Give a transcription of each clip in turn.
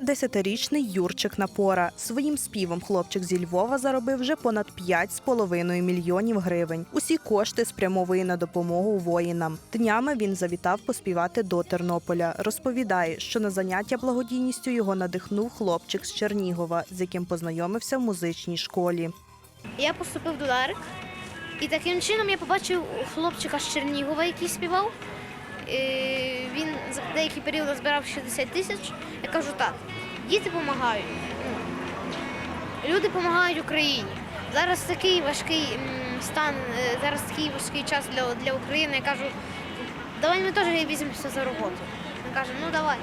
десятирічний Юрчик Напора. Своїм співом хлопчик зі Львова заробив вже понад 5,5 мільйонів гривень. Усі кошти спрямовує на допомогу воїнам. Днями він завітав поспівати до Тернополя. Розповідає, що на заняття благодійністю його надихнув хлопчик з Чернігова, з яким познайомився в музичній школі. Я поступив до Ларик, і таким чином я побачив хлопчика з Чернігова, який співав. Він за деякий період збирав 60 тисяч. Я кажу так, діти допомагають. Люди допомагають Україні. Зараз такий важкий стан, е, зараз такий важкий час для, для України. Я кажу, давай ми теж візьмемося за роботу. Він каже, ну давай.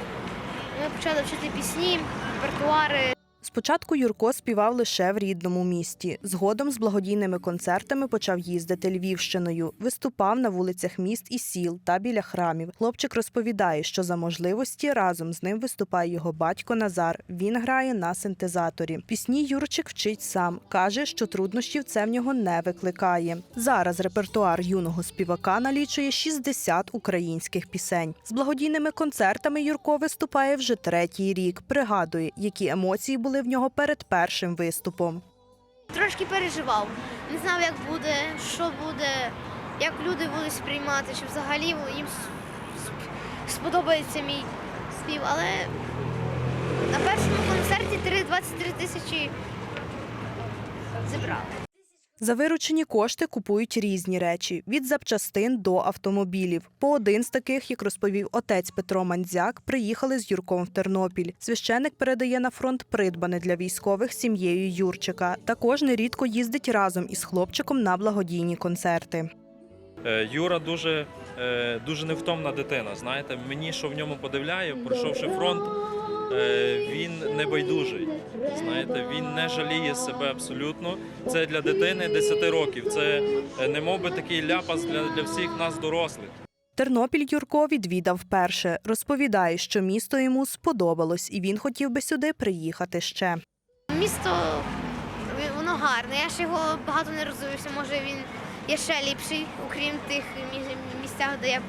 Ми почали вчити пісні, репертуари. Спочатку Юрко співав лише в рідному місті. Згодом з благодійними концертами почав їздити Львівщиною, виступав на вулицях міст і сіл та біля храмів. Хлопчик розповідає, що за можливості разом з ним виступає його батько Назар. Він грає на синтезаторі. Пісні Юрчик вчить сам. каже, що труднощів це в нього не викликає. Зараз репертуар юного співака налічує 60 українських пісень. З благодійними концертами Юрко виступає вже третій рік. Пригадує, які емоції були в нього перед першим виступом. Трошки переживав. Не знав, як буде, що буде, як люди будуть сприймати, чи взагалі їм сподобається мій спів. Але на першому концерті 23 тисячі зібрали. За виручені кошти купують різні речі від запчастин до автомобілів. По один з таких, як розповів отець Петро Мандзяк, приїхали з Юрком в Тернопіль. Священик передає на фронт придбане для військових сім'єю Юрчика. Також нерідко їздить разом із хлопчиком на благодійні концерти. Е, Юра дуже, е, дуже невтомна дитина. Знаєте, мені, що в ньому подивляю, пройшовши фронт, він не байдужий. Знаєте, він не жаліє себе абсолютно. Це для дитини 10 років. Це е, не мов би такий ляпас для, для всіх нас дорослих. Тернопіль Юрко відвідав вперше. Розповідає, що місто йому сподобалось, і він хотів би сюди приїхати ще. Місто воно гарне. Я ж його багато не роздивився. Може він є ще ліпший, окрім тих місцях, де я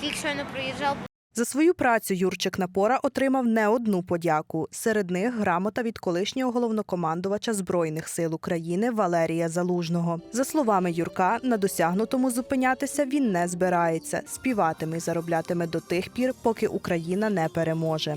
тільки щойно проїжджав. За свою працю Юрчик Напора отримав не одну подяку. Серед них грамота від колишнього головнокомандувача Збройних сил України Валерія Залужного. За словами Юрка, на досягнутому зупинятися він не збирається. Співатиме і зароблятиме до тих пір, поки Україна не переможе.